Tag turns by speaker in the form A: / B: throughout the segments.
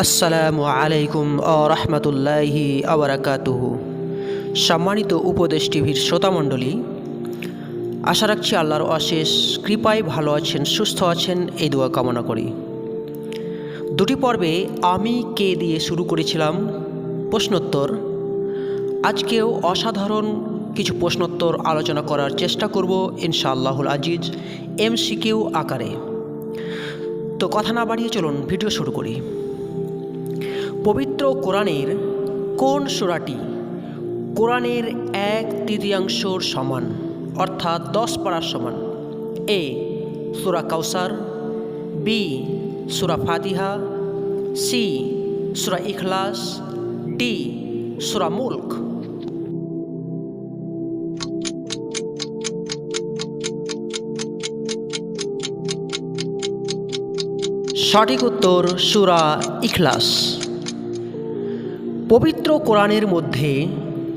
A: আসসালামু আলাইকুম ও রহমতুল্লাহি আবরাকাতুহু সম্মানিত উপদেশ টিভির শ্রোতামণ্ডলী আশা রাখছি আল্লাহর অশেষ কৃপায় ভালো আছেন, সুস্থ আছেন, এই দোয়া কামনা করি। দুটি পর্বে আমি কে দিয়ে শুরু করেছিলাম? প্রশ্নোত্তর। আজকেও অসাধারণ কিছু প্রশ্নোত্তর আলোচনা করার চেষ্টা করব ইনশাআল্লাহুল আজিজ এমসিকিউ আকারে। তো কথা না বাড়িয়ে চলুন, ভিডিও শুরু করি। পবিত্র কোরআনের কোন সুরাটি? কোরআনের এক তৃতীয়াংশর সমান, অর্থাৎ দশ পাড়ার সমান। এ, সুরা কাউসার, বি, সুরা ফাতিহা, সি, সুরা ইখলাস, ডি, সুরা মুল্ক। সঠিক উত্তর সুরা ইখলাস। পবিত্র কোরআনের মধ্যে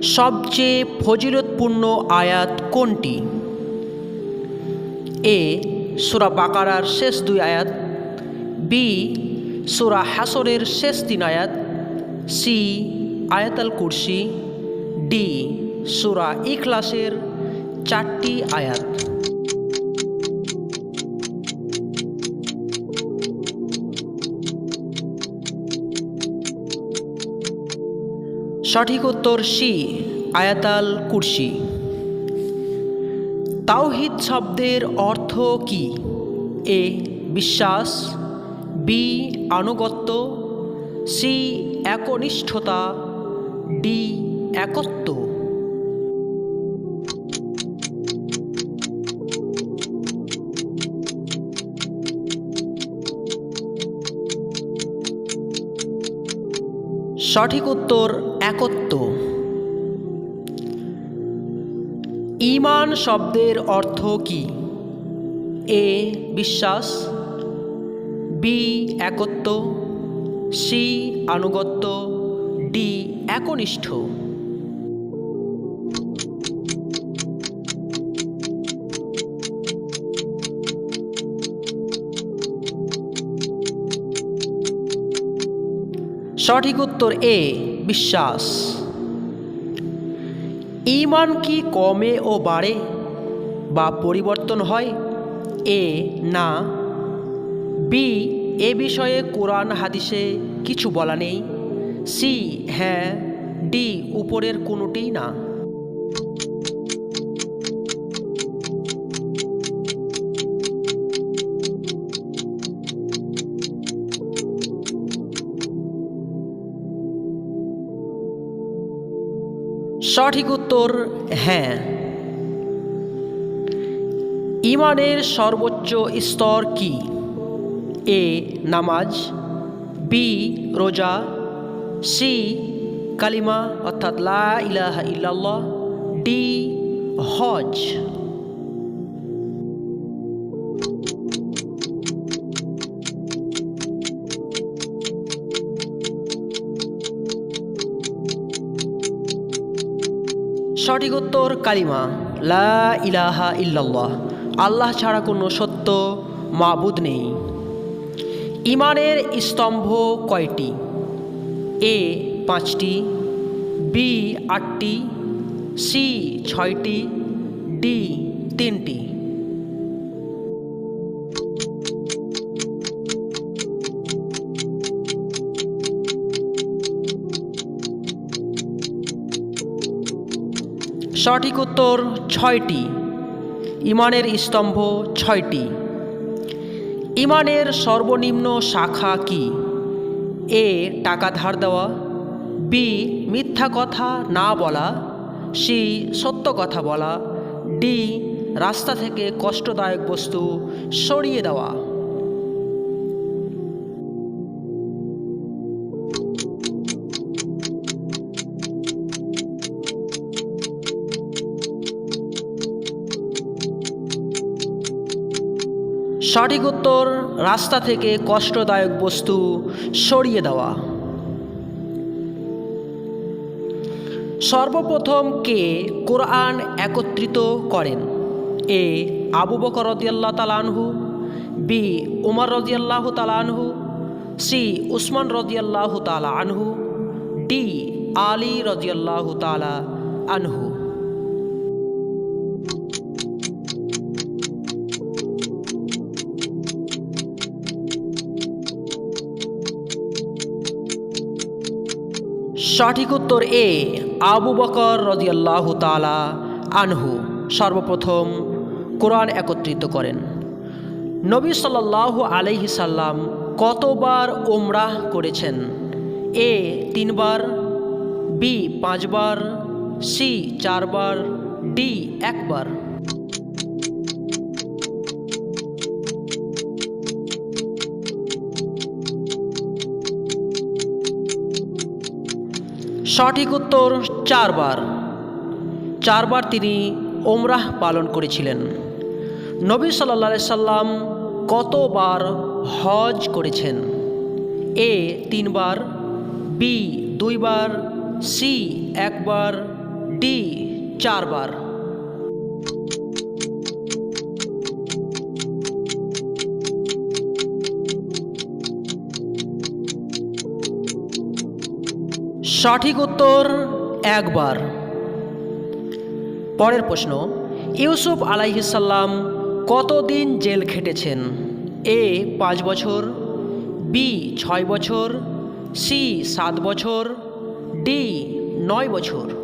A: সবচেয়ে ফজিলতপূর্ণ আয়াত কোনটি? এ, সুরা বাকারার শেষ দুই আয়াত, বি, সুরা হাসরের শেষ তিন আয়াত, সি, আয়াতাল কুরসি, ডি, সুরা ইখলাসের চারটি আয়াত। সঠিক উত্তর সি, আয়াতাল কুরসি। তাওহিদ শব্দের অর্থ কি? এ, বিশ্বাস, বি, আনুগত্য, সি, একনিষ্ঠতা, ডি, একত্ব। সঠিক উত্তর একত্ব। ইমান শব্দের অর্থ কি? এ, বিশ্বাস, বি, একত্ব, সি, আনুগত্য, ডি, একনিষ্ঠ। সঠিক উত্তর এ বিশ্বাস। ইমান কি কমে ও বাড়ে বা পরিবর্তন হয়? এ, না। বি, এ বিষয়ে কোরআন হাদিসে কিছু বলা নেই। সি হ্যাঁ ডি, উপরের কোনোটিই না। সঠিক উত্তর হ্যাঁ। ইমানের সর্বোচ্চ স্তর কি? এ, নামাজ, বি, রোজা, সি, কালিমা, অর্থাৎ লা ইলাহা ইল্লাল্লাহ, ডি, হজ। সঠিক উত্তর কালিমা, লা ইলাহা ইল্লাল্লাহ। আল্লাহ ছাড়া কোনো সত্য মাবুদ নেই। ইমানের স্তম্ভ কয়টি? এ পাঁচটি, বি আটটি, সি ছয়টি, ডি তিনটি। সঠিক উত্তর ছয়টি। ইমানের স্তম্ভ ছয়টি। ইমানের সর্বনিম্ন শাখা কি? এ, টাকা ধার দেওয়া। বি, মিথ্যা কথা না বলা। সি, সত্য কথা বলা। ডি, রাস্তা থেকে কষ্টদায়ক বস্তু সরিয়ে দেওয়া। সঠিক উত্তর রাস্তা থেকে কষ্টদায়ক বস্তু সরিয়ে দেওয়া। সর্বপ্রথম কে কোরআন একত্রিত করেন? এ আবু বকর রদিয়াল্লাহ তালানহু বি উমর রদিয়াল্লাহ তালানহু সি উসমান রদিয়াল্লাহ তালা আনহু, ডি আলী রদিয়াল্লাহ তালা আনহু। সঠিক উত্তর এ, আবু বকর রদিয়াল্লাহ তালা আনহু। সর্বপ্রথম কোরআন একত্রিত করেন। নবী সাল্লাহ আলহি সাল্লাম কতবার ওমরাহ করেছেন? এ, তিনবার, বি, পাঁচবার, সি, চারবার, ডি, একবার। সঠিক উত্তর চারবার। চারবার তিনি ওমরাহ পালন করেছিলেন। নবী সাল্লা সাল্লাম কতবার হজ করেছেন? এ তিনবার, বি দুইবার, সি একবার, ডি চারবার। সঠিক উত্তর একবার। পরের প্রশ্ন, ইউসুফ আলাইহিসাল্লাম কতদিন জেল খেটেছেন? এ, পাঁচ বছর, বি, ছয় বছর, সি, সাত বছর, ডি, নয় বছর।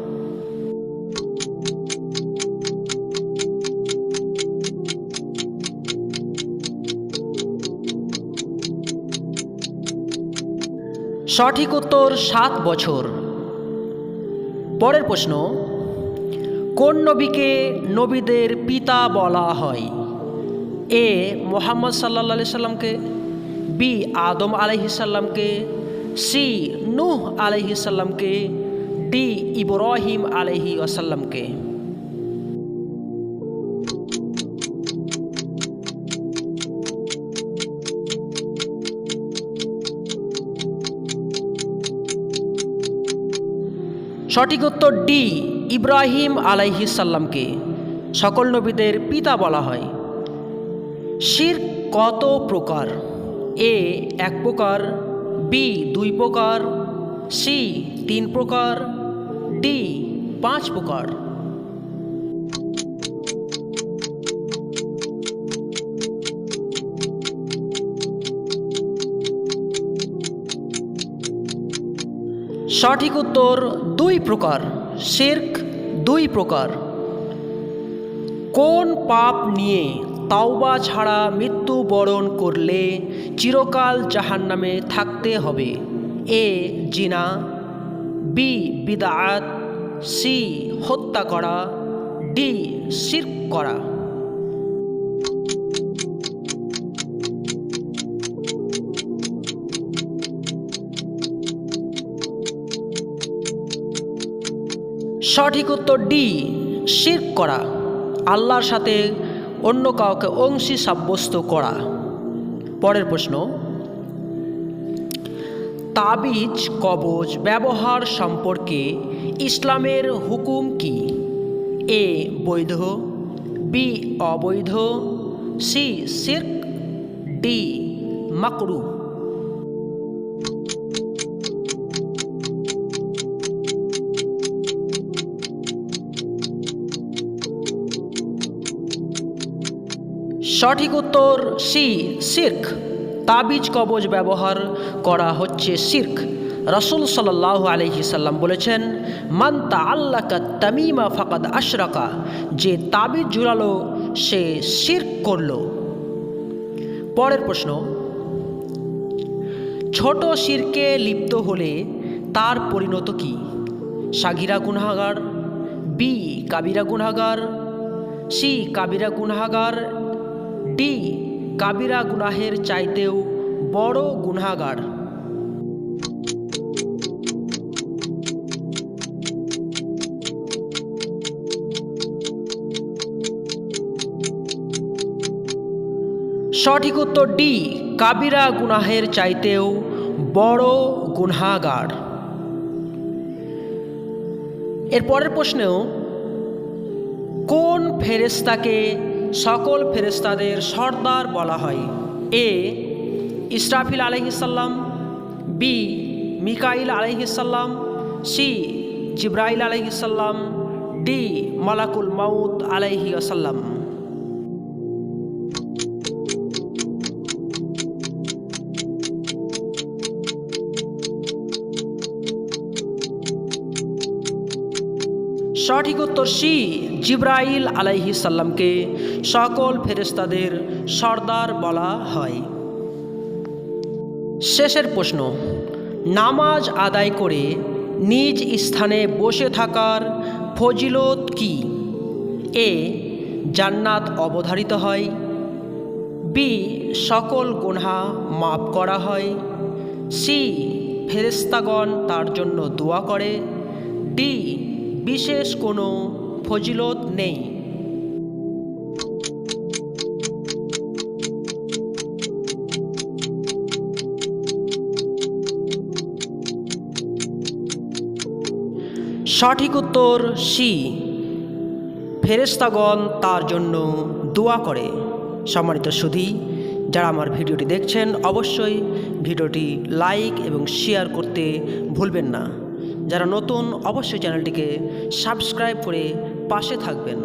A: সঠিক উত্তর সাত বছর। পরের প্রশ্ন, কোন নবীকে নবীদের পিতা বলা হয়? এ, মোহাম্মদ সাল্লা সাল্লামকে, বি, আদম আলহিসাল্লামকে সি, নূহ আলহিসাল্লামকে ডি, ইব্রাহিম আলহি আসাল্লামকে সঠিক উত্তর ডি, ইব্রাহিম আলাইহিসাল্লামকে সকল নবীদের পিতা বলা হয়। শির কত প্রকার? এ, এক প্রকার, বি, দুই প্রকার, সি, তিন প্রকার, ডি, পাঁচ প্রকার। সঠিক উত্তর দুই প্রকার, শির্ক দুই প্রকার। কোন পাপ নিয়ে তাওবা ছাড়া মৃত্যুবরণ করলে চিরকাল জাহান্নামে থাকতে হবে? এ, জিনা, বি বিদাত সি, হত্যা করা, ডি, শির্ক করা। সঠিক উত্তর ডি, শির্ক করা। আল্লাহর সাথে অন্য কাউকে অংশী সাব্যস্ত করা। পরের প্রশ্ন, তাবিজ, কবজ, ব্যবহার সম্পর্কে ইসলামের হুকুম কি? এ, বৈধ, বি, অবৈধ, সি, শির্ক, ডি, মাকরু। সঠিক উত্তর সি শির্ক তাবিজ কবজ ব্যবহার করা হচ্ছে শির্ক রসুল সাল্লাহ আলহি সাল্লাম বলেছেন, মান তা আল্লাকা তামিমা ফাকাদ আশরাকা যে তাবিজ জুড়ালো, সে শির্ক করল। পরের প্রশ্ন, ছোট শিরকে লিপ্ত হলে তার পরিণত কি? সাগিরা গুনাগার বি, কাবিরা গুনাগার সি, কাবিরা গুনাগার ডি কাবিরা গুনাহের চাইতেও বড় গুনাগার সঠিক উত্তর ডি কাবিরা গুনাহের চাইতেও বড় গুনাগার এর পরের প্রশ্নেও কোন ফেরেস্তাকে সকল ফেরেস্তাদের সর্দার বলা হয়। এ, ইসরাফিল আলহিসাল্লাম বি, মিকাইল আলাইহিসাল্লাম সি, জিব্রাইল আলাইহিসাল্লাম ডি, মালাকুল মাউদ আলাইহি আসাল্লাম সঠিক উত্তর সি, জিব্রাইল আলাইহি সাল্লামকে সকল ফেরেস্তাদের সর্দার বলা হয়। শেষের প্রশ্ন, নামাজ আদায় করে নিজ স্থানে বসে থাকার ফজিলত কি? এ, জান্নাত অবধারিত হয়। বি, সকল গুনহা মাফ করা হয়। সি ফেরেস্তাগণ তার জন্য দোয়া করে। ডি বিশেষ কোনো ফজিলত নেই। সঠিক উত্তর সি। ফেরেস্তাগণ তার জন্য দোয়া করে। সম্মানিত সুধী, যারা আমার ভিডিওটি দেখছেন, অবশ্যই ভিডিওটি লাইক এবং শেয়ার করতে ভুলবেন না। যারা নতুন অবশ্যই চ্যানেলটিকে সাবস্ক্রাইব করে পাশে থাকবেন।